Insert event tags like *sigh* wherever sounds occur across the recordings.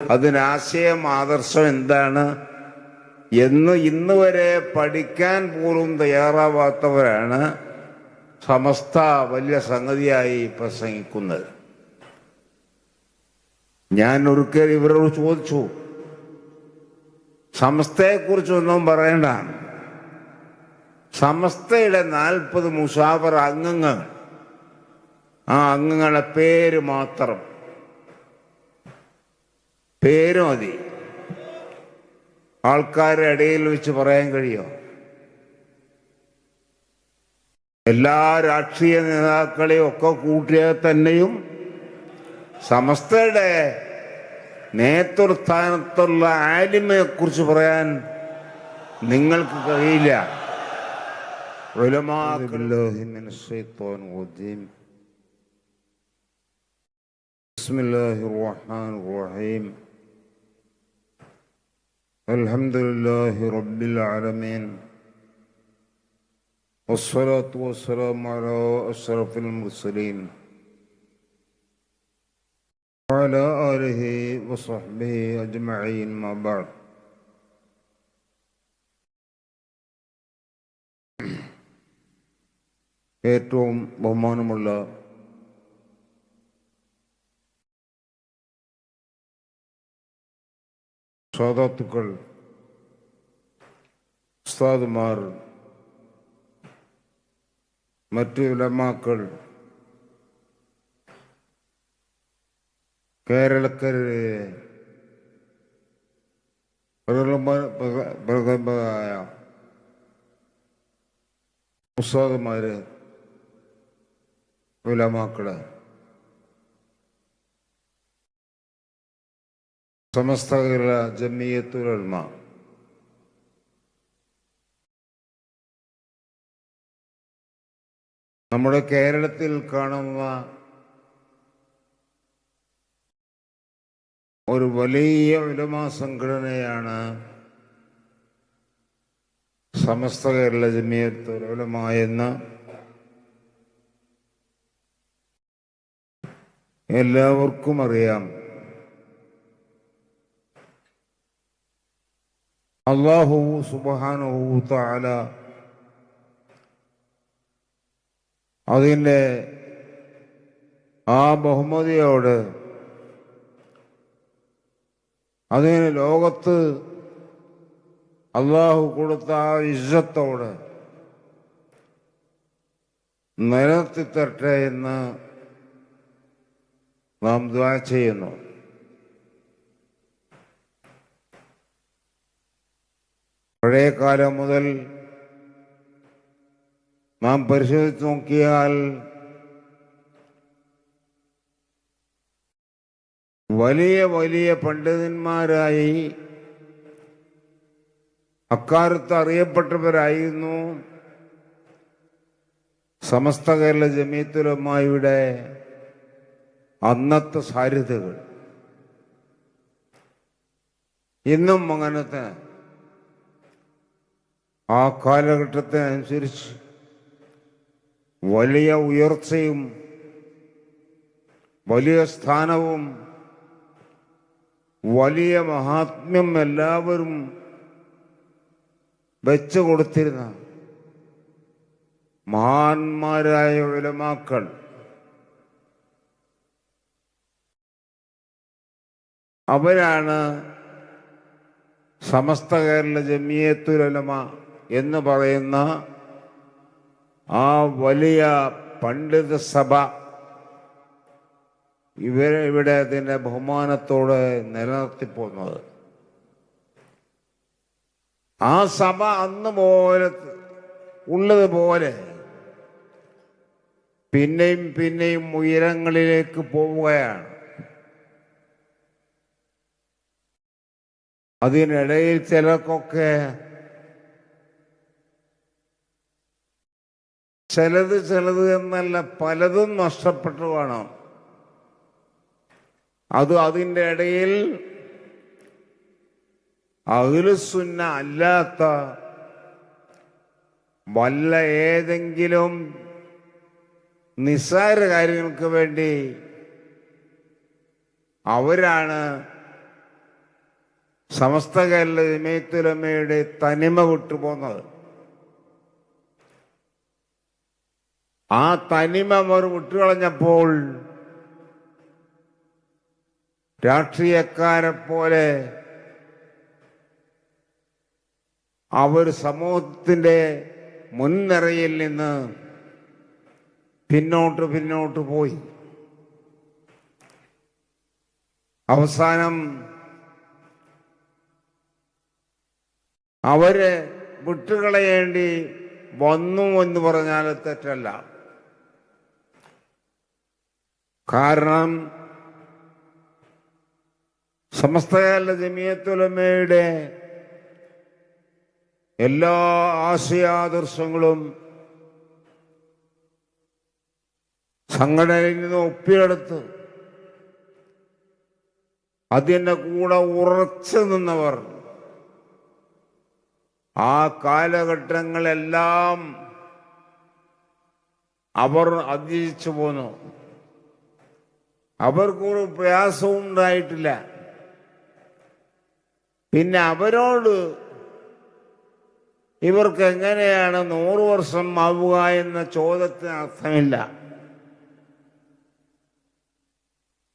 അതിനാശയം ആദർശം എന്താണ്? എന്ന് ഇന്ന് വരെ പഠിക്കാൻ പോലും തയ്യാറാവാത്തവരാണ് സമസ്ത വലിയ സംഗതിയായി പ്രസംഗിക്കുന്നത്. ഞാൻ ഒരിക്കൽ ഇവരോട് ചോദിച്ചു സമസ്തയെക്കുറിച്ചൊന്നും പറയണ്ട. സമസ്തയുടെ നാൽപ്പത് മുഷാഫർ അംഗങ്ങൾ ആ അംഗങ്ങളുടെ പേര് മാത്രം പേര് മതി ആൾക്കാരുടെ ഇടയിൽ വെച്ച് പറയാൻ കഴിയോ എല്ലാ രാഷ്ട്രീയ നേതാക്കളെയും ഒക്കെ കൂട്ടിയാൽ തന്നെയും സമസ്തയുടെ നേതൃസ്ഥാനത്തുള്ള ആലിമയെ കുറിച്ച് പറയാൻ നിങ്ങൾക്ക് കഴിയില്ല علماء بالله من الشيطان الرجيم بسم الله الرحمن الرحيم الحمد لله رب العالمين والصلاة والسلام على أشرف المرسلين وعلى آله وصحبه أجمعين ما بعد *clears throat* ഏറ്റവും ബഹുമാനമുള്ള സാധാത്തുക്കൾ ഉസ്താദുമാർ മറ്റ് ഉലമാക്കൾ കേരളക്കരെ പ്രഗത്ഭരായ ഉസ്താദുമാര് ഉലമാക്കൾ സമസ്ത കേരള നമ്മുടെ കേരളത്തിൽ കാണുന്ന ഒരു വലിയ ഉലമാ സംഘടനയാണ് സമസ്ത കേരള ജമിയത്തുലമ എന്ന് എല്ലാവർക്കും അറിയാം. അള്ളാഹു സുബാനഹു താല അതിന്റെ ആ ബഹുമതിയോട് അതിന് ലോകത്ത് അള്ളാഹു കൊടുത്ത ആ ഇജ്ജത്തോട് നിലനിർത്തിത്തരട്ടെ എന്ന് നാം ദ്വാ ചെയ്യുന്നു. പഴയ കാലം മുതൽ നാം പരിശോധിച്ച് നോക്കിയാൽ വലിയ വലിയ പണ്ഡിതന്മാരായി അക്കാലത്ത് അറിയപ്പെട്ടവരായിരുന്നു സമസ്ത കേരള ജമീത്തുലമായുടെ അന്നത്തെ സാധ്യതകൾ ഇന്നും അങ്ങനത്തെ ആ കാലഘട്ടത്തെ അനുസരിച്ച് വലിയ ഉയർച്ചയും വലിയ സ്ഥാനവും വലിയ മഹാത്മ്യം എല്ലാവരും വെച്ചു കൊടുത്തിരുന്ന മഹാന്മാരായ വിലമാക്കൾ അവരാണ് സമസ്ത കേരള ജമിയത്തുലമ എന്ന് പറയുന്ന ആ വലിയ പണ്ഡിത സഭ ഇവരെ ഇവിടെ അതിന്റെ ബഹുമാനത്തോടെ നിലനിർത്തിപ്പോന്നത്. ആ സഭ അന്ന് പോലെ ഉള്ളതുപോലെ പിന്നെയും പിന്നെയും ഉയരങ്ങളിലേക്ക് പോവുകയാണ്. അതിനിടയിൽ ചിലർക്കൊക്കെ ചിലത് ചിലത് എന്നല്ല പലതും നഷ്ടപ്പെട്ടു കാണാം. അത് അതിന്റെ ഇടയിൽ അഖിലുസുന്ന അല്ലാത്ത വല്ല ഏതെങ്കിലും നിസ്സാര കാര്യങ്ങൾക്ക് വേണ്ടി അവരാണ് സമസ്ത കേരള ജമയത്തുലമയുടെ തനിമ വിട്ടുപോകുന്നത്. ആ തനിമ അവർ വിട്ടുകളഞ്ഞപ്പോൾ രാഷ്ട്രീയക്കാരെ പോലെ അവർ സമൂഹത്തിന്റെ മുൻനിരയിൽ നിന്ന് പിന്നോട്ട് പിന്നോട്ട് പോയി. അവസാനം അവർ വിട്ടുകളയേണ്ടി വന്നു എന്ന് പറഞ്ഞാൽ തെറ്റല്ല. കാരണം സമസ്തകാല ജമിയത്തുലമയുടെ എല്ലാ ആശയാദർശങ്ങളും സംഘടനയിൽ നിന്ന് ഒപ്പിയെടുത്ത് അതിന്റെ കൂടെ ഉറച്ചു നിന്നവർ ആ കാലഘട്ടങ്ങളെല്ലാം അവർ അതിജീവിച്ചു പോന്നു. അവർക്കൊരു പ്രയാസവും ഉണ്ടായിട്ടില്ല. പിന്നെ അവരോട് ഇവർക്ക് എങ്ങനെയാണ് നൂറ് വർഷം ആവുക എന്ന ചോദ്യത്തിന് അർത്ഥമില്ല.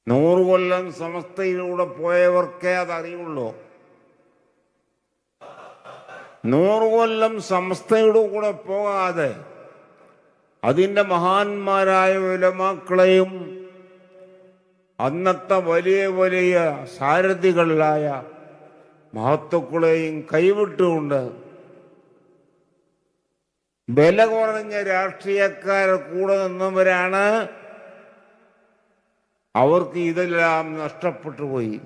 നൂറ് കൊല്ലം സമസ്തയിലൂടെ പോയവർക്കേ അതറിയുള്ളൂ. നൂറ് കൊല്ലം സമസ്തയുടെ കൂടെ പോകാതെ അതിന്റെ മഹാന്മാരായ ഉലമാക്കളെയും അന്നത്തെ വലിയ വലിയ സാരഥികളിലായ മഹത്വക്കളെയും കൈവിട്ടുകൊണ്ട് വില കുറഞ്ഞ രാഷ്ട്രീയക്കാരെ കൂടെ നിന്നവരാണ് അവർക്ക് ഇതെല്ലാം നഷ്ടപ്പെട്ടു പോയി.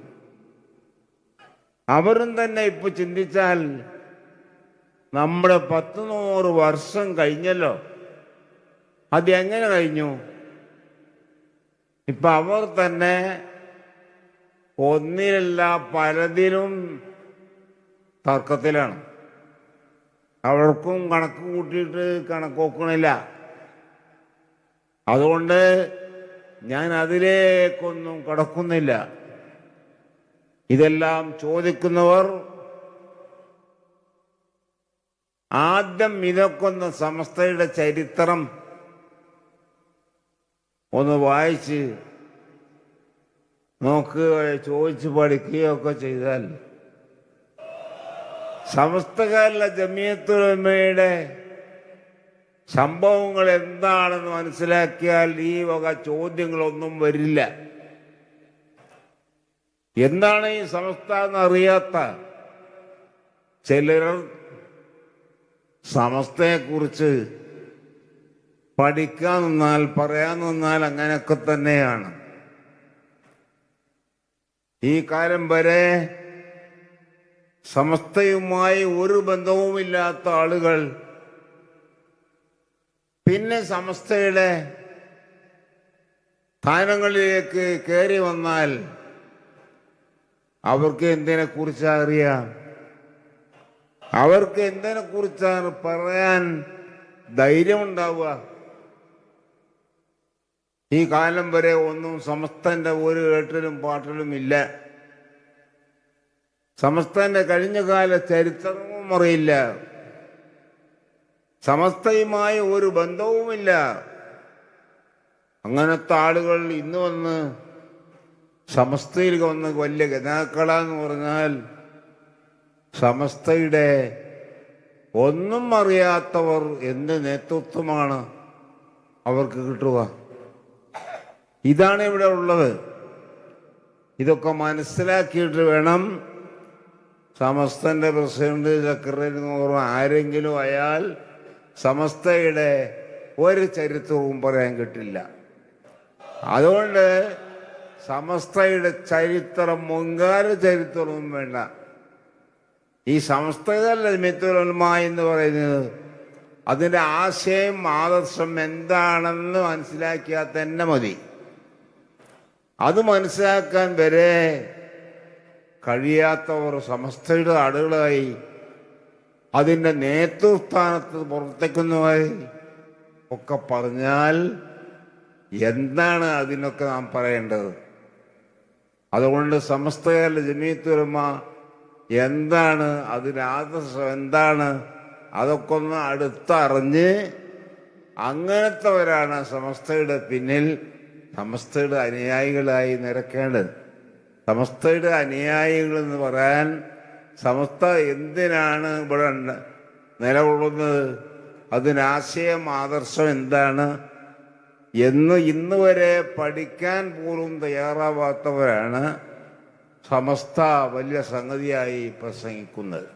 അവരും തന്നെ ഇപ്പൊ ചിന്തിച്ചാൽ നമ്മുടെ പത്ത് നൂറ് വർഷം കഴിഞ്ഞല്ലോ. അത് എങ്ങനെ കഴിഞ്ഞു? ഇപ്പൊ അവർ തന്നെ ഒന്നിലല്ല പലതിലും തർക്കത്തിലാണ്. അവർക്കും കണക്ക് കൂട്ടിയിട്ട് കണക്കോക്കണില്ല അതുകൊണ്ട് ഞാൻ അതിലേക്കൊന്നും കടക്കുന്നില്ല. ഇതെല്ലാം ചോദിക്കുന്നവർ ആദ്യം ഇതൊക്കൊന്ന് സമസ്തയുടെ ചരിത്രം ഒന്ന് വായിച്ച് നോക്കുകയോ ചോദിച്ച് പഠിക്കുകയോ ഒക്കെ ചെയ്താൽ സമസ്തകാല ജമിയത്തുലമയുടെ സംഭവങ്ങൾ എന്താണെന്ന് മനസ്സിലാക്കിയാൽ ഈ വക ചോദ്യങ്ങളൊന്നും വരില്ല. എന്താണ് ഈ സമസ്ത എന്നറിയാത്ത ചിലർ സമസ്തയെക്കുറിച്ച് പഠിക്കാൻ നിന്നാൽ പറയാൻ നിന്നാൽ അങ്ങനെയൊക്കെ തന്നെയാണ്. ഈ കാലം വരെ സമസ്തയുമായി ഒരു ബന്ധവുമില്ലാത്ത ആളുകൾ പിന്നെ സമസ്തയുടെ സ്ഥാനങ്ങളിലേക്ക് കയറി വന്നാൽ അവർക്ക് എന്തിനെ കുറിച്ച് അറിയാം? അവർക്ക് എന്തിനെ കുറിച്ചാണ് പറയാൻ ധൈര്യമുണ്ടാവുക? ഈ കാലം വരെ ഒന്നും സമസ്തന്റെ ഒരു കേട്ടിലും പാട്ടിലും ഇല്ല. സമസ്തന്റെ കഴിഞ്ഞ കാല ചരിത്രവും അറിയില്ല. സമസ്തയുമായി ഒരു ബന്ധവുമില്ല. അങ്ങനത്തെ ആളുകൾ ഇന്ന് വന്ന് സമസ്തയിൽ വന്ന് വലിയ ഗതാക്കളാന്ന് പറഞ്ഞാൽ സമസ്തയുടെ ഒന്നും അറിയാത്തവർ എന്ത് നേതൃത്വമാണ് അവർക്ക് കിട്ടുക? ഇതാണ് ഇവിടെ ഉള്ളത്. ഇതൊക്കെ മനസ്സിലാക്കിയിട്ട് വേണം സമസ്തന്റെ പ്രസിഡന്റ് സെക്രട്ടറി എന്ന് ആരെങ്കിലും അയാൾ സമസ്തയുടെ ഒരു ചരിത്രവും പറയാൻ കിട്ടില്ല. അതുകൊണ്ട് സമസ്തയുടെ ചരിത്രം മുൻകാല ചരിത്രവും വേണ്ട. ഈ സമസ്തകല്ല മിത്തുലമ എന്ന് പറയുന്നത്. അതിന്റെ ആശയം ആദർശം എന്താണെന്ന് മനസ്സിലാക്കിയാൽ തന്നെ മതി. അത് മനസ്സിലാക്കാൻ വരെ കഴിയാത്തവർ സമസ്തയുടെ ആളുകളായി അതിന്റെ നേതൃസ്ഥാനത്ത് പുറത്തേക്കുന്നതായി ഒക്കെ പറഞ്ഞാൽ എന്താണ് അതിനൊക്കെ നാം പറയേണ്ടത്? അതുകൊണ്ട് സമസ്തകാല ജമീത്തുരമ എന്താണ് അതിനാദർശം എന്താണ്? അതൊക്കെ ഒന്ന് അടുത്തറിഞ്ഞ് അങ്ങനത്തെവരാണ് സമസ്തയുടെ പിന്നിൽ സമസ്തയുടെ അനുയായികളായി നിരക്കേണ്ടത്. സമസ്തയുടെ അനുയായികൾ എന്ന് പറയാൻ സമസ്ത എന്തിനാണ് ഇവിടെ നിലകൊള്ളുന്നത്? അതിനാശയം ആദർശം എന്താണ്? എന്ന് ഇന്ന് വരെ പഠിക്കാൻ പോലും തയ്യാറാവാത്തവരാണ് സമസ്ത വലിയ സംഗതിയായി പ്രസംഗിക്കുന്നത്.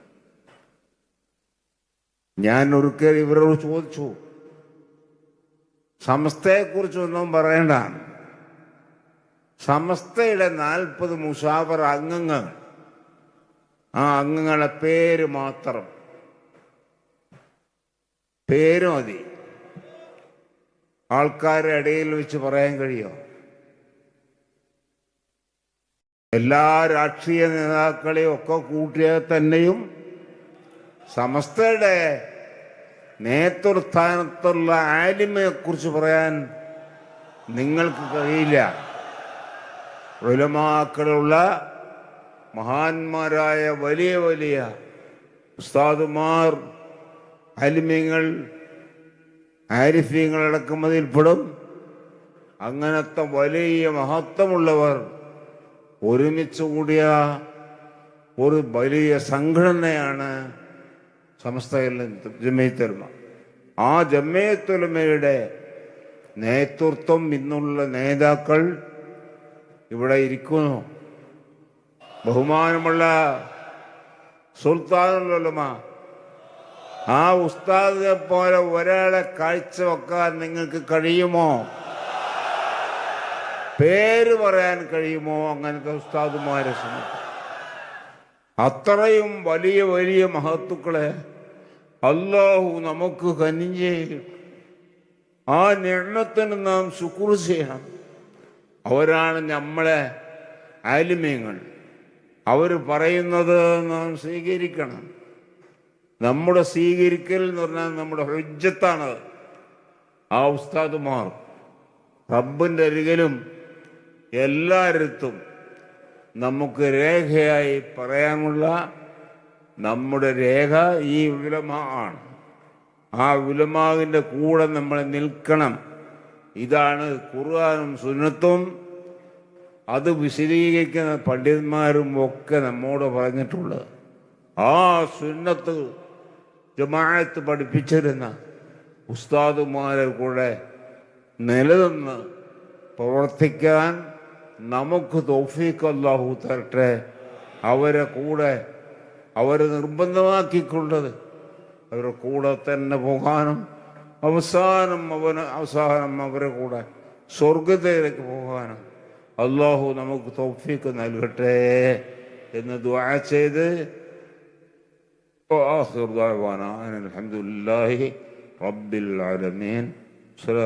ഞാൻ ഒരിക്കൽ ഇവരോട് ചോദിച്ചു സമസ്തയെക്കുറിച്ചൊന്നും പറയണ്ട. സമസ്തയുടെ നാൽപ്പത് മുഷാവർ അംഗങ്ങൾ. ആ അംഗങ്ങളെ പേര് മാത്രം. പേര് മതി. ആൾക്കാരുടെ ഇടയിൽ വെച്ച് പറയാൻ കഴിയോ? എല്ലാ രാഷ്ട്രീയ നേതാക്കളെയും ഒക്കെ കൂട്ടിയാൽ തന്നെയും സമസ്തയുടെ നേതൃസ്ഥാനത്തുള്ള ആലിമയെക്കുറിച്ച് പറയാൻ നിങ്ങൾക്ക് കഴിയില്ല. ഉലമാക്കളുള്ള മഹാന്മാരായ വലിയ വലിയ ഉസ്താദുമാർ അലിമ്യങ്ങൾ ആരിഫ്യങ്ങൾ അടക്കുന്നതിൽപ്പെടും അങ്ങനത്തെ വലിയ മഹത്വമുള്ളവർ ഒരുമിച്ച് കൂടിയ ഒരു വലിയ സംഘടനയാണ് സമസ്തയിൽ ജമ്മയത്തുലമ ആ ജമ്മയത്തൊലമയുടെ നേതൃത്വം ഇന്നുള്ള നേതാക്കൾ ഇവിടെ ഇരിക്കുന്നു. ബഹുമാനമുള്ള സുൽത്താനുള്ളമ ആ ഉസ്താദിനെ പോലെ ഒരാളെ കാഴ്ചവെക്കാൻ നിങ്ങൾക്ക് കഴിയുമോ? പേര് പറയാൻ കഴിയുമോ? അങ്ങനത്തെ ഉസ്താദുമാരെ സംബന്ധിച്ച്. അത്രയും വലിയ വലിയ മഹത്തുക്കളെ അല്ലാഹു നമുക്ക് കനിഞ്ഞേ ആ നിർണത്തിന് നാം ശുക്ർ ചെയ്യണം അവരാണ് നമ്മളെ ആലിമ്യങ്ങൾ അവർ പറയുന്നത് നാം സ്വീകരിക്കണം. നമ്മുടെ സ്വീകരിക്കൽ എന്ന് പറഞ്ഞാൽ നമ്മുടെ ഹുജ്ജത്താണ്. ആ ഉസ്താദുമാർ റബ്ബിന്റെ അരികിലും എല്ലായിടത്തും നമുക്ക് രേഖയായി പറയാനുള്ള നമ്മുടെ രേഖ ഈ ഉലമ ആണ്. ആ ഉലമാവിന്റെ കൂടെ നമ്മൾ നിൽക്കണം. ഇതാണ് ഖുർആാനും സുന്നത്തും. അത് വിശദീകരിക്കുന്ന പണ്ഡിതന്മാരും ഒക്കെ നമ്മോട് പറഞ്ഞിട്ടുള്ളത്. ആ സുന്നത്ത് ജമാഅത്ത് പഠിപ്പിച്ചിരുന്ന ഉസ്താദുമാരെ കൂടെ നിലനിന്ന് പ്രവർത്തിക്കാൻ നമുക്ക് തൗഫീഖ് അല്ലാഹു തരട്ടെ. അവരെ കൂടെ അവരെ നിർബന്ധമാക്കിക്കൊണ്ടത് അവരുടെ കൂടെ തന്നെ പോകാനും അവസാനം അവന് അവസാനം അവരെ കൂടെ സ്വർഗത്തിലേക്ക് പോകാനും അള്ളാഹു നമുക്ക് തൗഫീഖ് നൽകട്ടെ എന്ന് ദുആ ചെയ്ത് وآخر دعوانا أن الحمد لله رب العالمين سلام